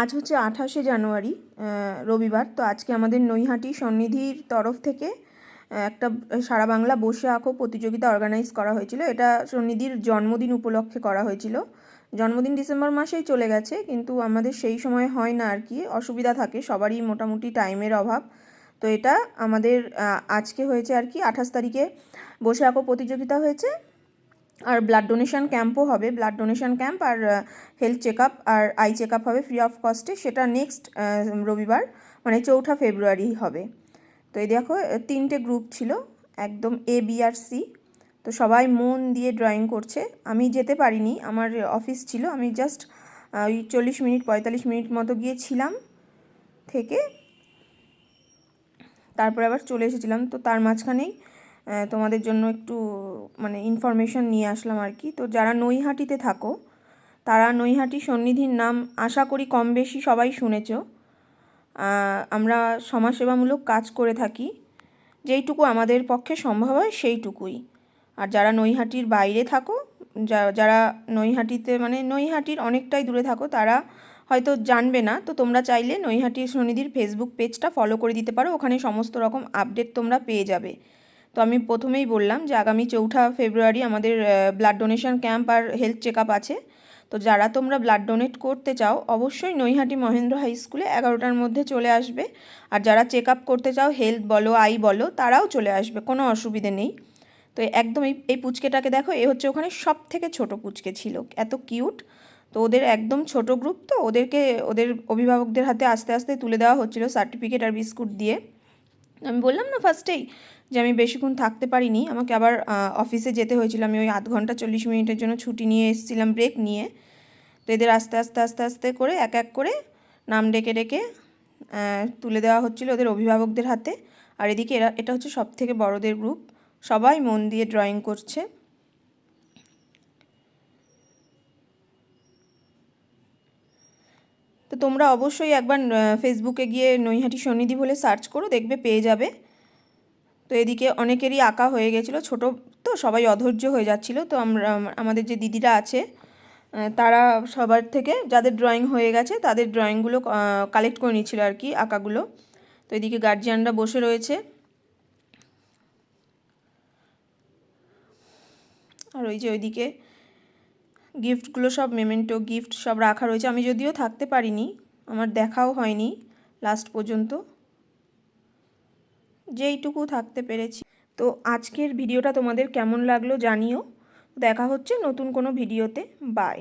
আজ হচ্ছে আঠাশে জানুয়ারি রবিবার। তো আজকে আমাদের নৈহাটি সন্নিধির তরফ থেকে একটা সারা বাংলা বসে আঁকো প্রতিযোগিতা অর্গানাইজ করা হয়েছিল। এটা সন্নিধির জন্মদিন উপলক্ষে করা হয়েছিল। জন্মদিন ডিসেম্বর মাসেই চলে গেছে, কিন্তু আমাদের সেই সময় হয় না আর কি। অসুবিধা থাকে, সবারই মোটামুটি টাইমের অভাব। তো এটা আমাদের আজকে হয়েছে আর কি, আঠাশ তারিখে বসে আঁকো প্রতিযোগিতা হয়েছে। আর ব্লাড ডোনেশন ক্যাম্পও হবে ব্লাড ডোনেশন ক্যাম্প আর হেলথ চেক আর আই চেক হবে ফ্রি অফ কস্টে সেটা নেক্সট রবিবার মানে চৌঠা ফেব্রুয়ারি হবে। তো এই দেখো তিনটে গ্রুপ ছিল, একদম এ বি আর সি তো সবাই মন দিয়ে ড্রয়িং করছে। আমি যেতে পারিনি, আমার অফিস ছিল, আমি জাস্ট ওই চল্লিশ মিনিট, পঁয়তাল্লিশ মিনিট মতো গিয়েছিলাম থেকে। তারপরে আবার চলে এসেছিলাম, তো তার মাঝখানেই তোমাদের জন্য একটু মানে ইনফরমেশন নিয়ে আসলাম আর কি। তো যারা নৈহাটিতে থাকো, তারা নৈহাটি সন্নিধির নাম আশা করি কম বেশি সবাই শুনেছ। আমরা সমাজসেবামূলক কাজ করে থাকি। যেইটুকু আমাদের পক্ষে সম্ভব হয় সেইটুকুই। আর যারা নৈহাটির বাইরে থাকো যারা নৈহাটিতে মানে নৈহাটির অনেকটাই দূরে থাকো, তারা হয়তো জানবে না। তো তোমরা চাইলে নৈহাটি সন্নিধির ফেসবুক পেজটা ফলো করে দিতে পারো। ওখানে সমস্ত রকম আপডেট তোমরা পেয়ে যাবে। তো আমি প্রথমেই বললাম যে আগামী চৌঠা ফেব্রুয়ারি আমাদের ব্লাড ডোনেশন ক্যাম্প আর হেলথ চেক আছে। তো যারা তোমরা ব্লাড ডোনেট করতে চাও, অবশ্যই নৈহাটি মহেন্দ্র হাই স্কুলে এগারোটার মধ্যে চলে আসবে। আর যারা চেক আপ করতে চাও হেলথ বলো আই বলো, তারাও চলে আসবে, কোনো অসুবিধে নেই। তো একদম এই এই পুচকেটাকে দেখো, এ হচ্ছে ওখানে সব থেকে ছোট পুচকে ছিল, এত কিউট তো ওদের একদম ছোট গ্রুপ তো, ওদেরকে, ওদের অভিভাবকদের হাতে আস্তে আস্তে তুলে দেওয়া হচ্ছিল সার্টিফিকেট আর বিস্কুট দিয়ে। আমি বললাম না ফার্স্টেই যে আমি বেশিক্ষণ থাকতে পারিনি। আমাকে আবার অফিসে যেতে হয়েছিল। আমি ওই আধ ঘণ্টা চল্লিশ মিনিটের জন্য ছুটি নিয়ে এসেছিলাম ব্রেক নিয়ে। তো এদের আস্তে আস্তে আস্তে আস্তে করে এক এক করে নাম ডেকে ডেকে তুলে দেওয়া হচ্ছিল ওদের অভিভাবকদের হাতে। আর এদিকে এরা, এটা হচ্ছে সব থেকে বড়োদের গ্রুপ সবাই মন দিয়ে ড্রয়িং করছে। তো তোমরা অবশ্যই একবার ফেসবুকে গিয়ে নৈহাটি সন্নিধি বলে সার্চ করো, দেখবে পেয়ে যাবে। তো এদিকে অনেকেরই আঁকা হয়ে গেছিল, ছোট তো সবাই অধৈর্য হয়ে যাচ্ছিল। তো আমরা, আমাদের যে দিদিরা আছে তারা সবার থেকে যাদের ড্রয়িং হয়ে গেছে, তাদের ড্রয়িংগুলো কালেক্ট করে নিচ্ছিল আর কি আঁকাগুলো। তো এদিকে গার্জিয়ানরা বসে রয়েছে। আর ওই যে ওইদিকে গিফটগুলো সব মেমেন্টো গিফট সব রাখা রয়েছে। আমি যদিও থাকতে পারিনি, আমার দেখাও হয়নি লাস্ট পর্যন্ত। যেইটুকু থাকতে পেরেছি। তো আজকের ভিডিওটা তোমাদের কেমন লাগল জানিও। দেখা হচ্ছে নতুন কোনো ভিডিওতে বাই